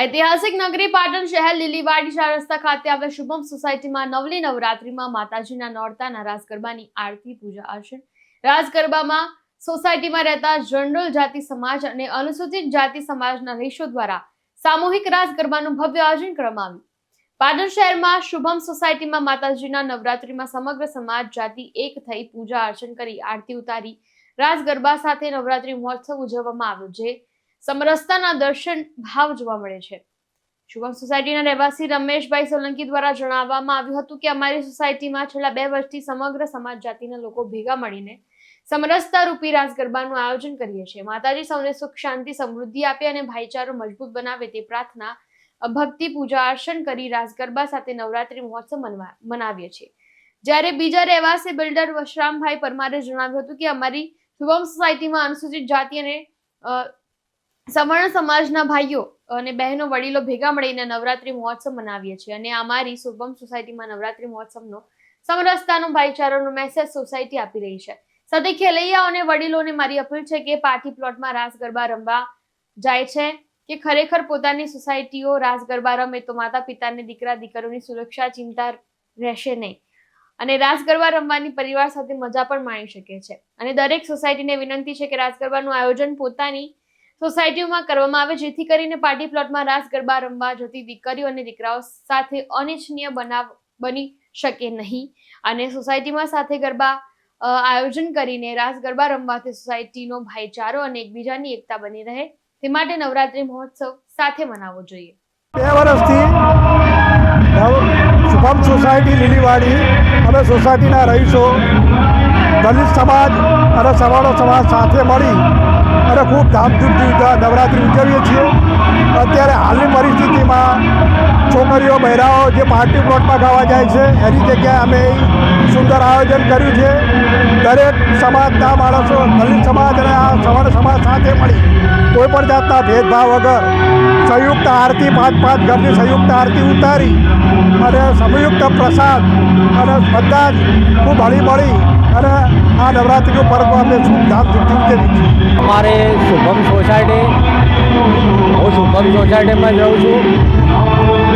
ઐતિહાસિક નગરી પાટણ શહેર લીલીવાડી ચાર રસ્તા ખાતે આવેલ શુભમ સોસાયટીમાં નવલી નવરાત્રીમાં માતાજીના નોરતાના રાસ ગરબાની આરતી, પૂજા અર્ચન રાસ ગરબામાં સોસાયટીમાં રહેતા જનરલ જાતિ સમાજ અને અનુસૂચિત જાતિ સમાજના રહીશો દ્વારા સામૂહિક રાસ ગરબાનું ભવ્ય આયોજન કરવામાં આવ્યું. પાટણ શહેરમાં શુભમ સોસાયટીમાં માતાજીના નવરાત્રીમાં સમગ્ર સમાજ, જાતિ એક થઈ પૂજા અર્ચન કરી આરતી ઉતારી. રાસ ગરબા સાથે નવરાત્રી મહોત્સવ ઉજવવામાં આવ્યો, જે સમરસતાના દર્શન ભાવ જોવા મળે છે. શુભમ સોસાયટીના રહેવાસી રમેશભાઈ સોલંકી દ્વારા જણાવવામાં આવ્યું હતું કે અમારી સોસાયટીમાં છેલ્લા બે વર્ષથી સમગ્ર સમાજ જાતિના લોકો ભેગા મળીને સમરસતા રૂપી રાસ ગરબાનું આયોજન કરીએ છીએ. માતાજી સૌને સુખ, શાંતિ, સમૃદ્ધિ આપે અને ભાઈચારો મજબૂત બનાવે તે પ્રાર્થના ભક્તિ પૂજા, અર્ચન કરી રાસ ગરબા સાથે નવરાત્રી મહોત્સવ મનવા- મનાવીએ છીએ. જ્યારે બીજા રહેવાસી બિલ્ડર વશરામભાઈ પરમારે જણાવ્યું હતું કે અમારી શુભમ સોસાયટીમાં અનુસૂચિત જાતિ અને સવર્ણ સમાજના ભાઈઓ અને બહેનો વડીલો ભેગા મળીને નવરાત્રી મહોત્સવ મનાવીએ છીએ અને અમારી શુભમ સોસાયટીમાં નવરાત્રી મહોત્સવનો સમરસતાનો ભાઈચારાનો મેસેજ સોસાયટી આપી રહી છે. સાથે ખેલૈયાઓ અને વડીલોને મારી અપીલ છે કે પાર્ટી પ્લોટમાં રાસ ગરબા રમવા જાય છે, કે ખરેખર પોતાની સોસાયટીઓ રાસ ગરબા રમે તો માતા પિતાને દીકરા દીકરીઓની સુરક્ષા, ચિંતા રહેશે નહીં. અને રાસ ગરબા રમવાની પરિવાર સાથે મજા પણ માણી શકે છે. અને દરેક સોસાયટીને વિનંતી છે કે રાસ ગરબાનું આયોજન પોતાની સોસાયટીઓમાં કરવામાં આવે, જેથી કરીને પાર્ટી પ્લોટમાં રાસ, ગરબા, રમવા જતી દીકરીઓ અને દીકરાઓ સાથે અનિચ્છનીય બનાવ બની શકે નહીં. અને સોસાયટીમાં સાથે ગરબા આયોજન કરીને રાસ, ગરબા રમવાથી સોસાયટીનો ભાઈચારો અને એકબીજાની એકતા બની રહે. તે માટે નવરાત્રી મહોત્સવ સાથે મનાવવો જોઈએ. બે વર્ષથી શુભમ સોસાયટી લીલીવાડી અમે સોસાયટીના રહીશો, દલિત સમાજ અને સવાળો સમાજ સાથે મળી અને ખૂબ ધામધૂમથી નવરાત્રિ ઉજવીએ છીએ. અત્યારે હાલની પરિસ્થિતિમાં છોકરીઓ, બહેરાઓ જે પાર્ટી પ્લોટમાં ગાવા જાય છે, એની જગ્યાએ અમે સુંદર આયોજન કર્યું છે. દરેક સમાજના માણસો, દલિત સમાજ અને આ સવર્ણ સમાજ સાથે મળી કોઈ પણ જાતના ભેદભાવ વગર સંયુક્ત આરતી પાંચ પાંચ ઘરની સંયુક્ત આરતી ઉતારી અને સંયુક્ત પ્રસાદ અને બધા જ ખૂબ હળી મળી અને આ નવરાત્રિનો પર્વ અમે ધામધૂમથી ઉજવીએ અમારે શુભમ સોસાયટી, હું શુભમ સોસાયટીમાં જાઉં છું.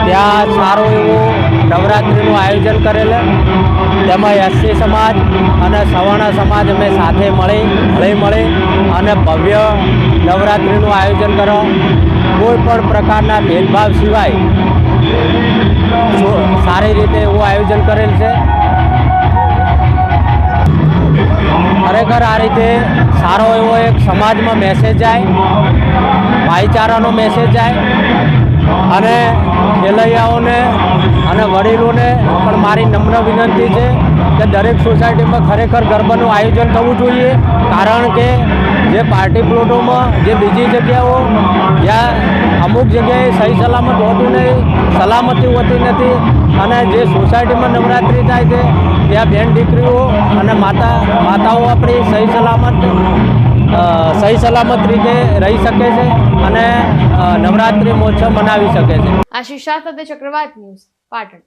ત્યાં સારું એવું નવરાત્રિનું આયોજન કરેલ. તેમાં એસસી સમાજ અને સવર્ણ સમાજ અમે સાથે મળી, હળી મળી અને ભવ્ય નવરાત્રિનું આયોજન કરો. કોઈ પણ પ્રકારના ભેદભાવ સિવાય સારી રીતે એવું આયોજન કરેલ છે. ખરેખર આ રીતે સારો એવો એક સમાજમાં મેસેજ જાય, ભાઈચારાનો મેસેજ જાય, અને ખેલૈયાઓને અને વડીલોને પણ મારી નમ્ર વિનંતી છે કે દરેક સોસાયટીમાં ખરેખર ગરબાનું આયોજન થવું જોઈએ. કારણ કે જે પાર્ટી પ્લોટોમાં જે બીજી જગ્યાઓ જ્યાં અમુક જગ્યાએ સહી સલામત હોતું નહીં, સલામતી હોતી નથી, અને જે સોસાયટીમાં નવરાત્રિ થાય છે ત્યાં બેન દીકરીઓ અને માતા, માતાઓ આપણી સહી સલામત સહી સલામત રીતે રહી શકે છે અને નવરાત્રિ મહોત્સવ મનાવી શકે છે. આશીષ શાહ સાથે ચક્રવાત ન્યૂઝ પાટણ.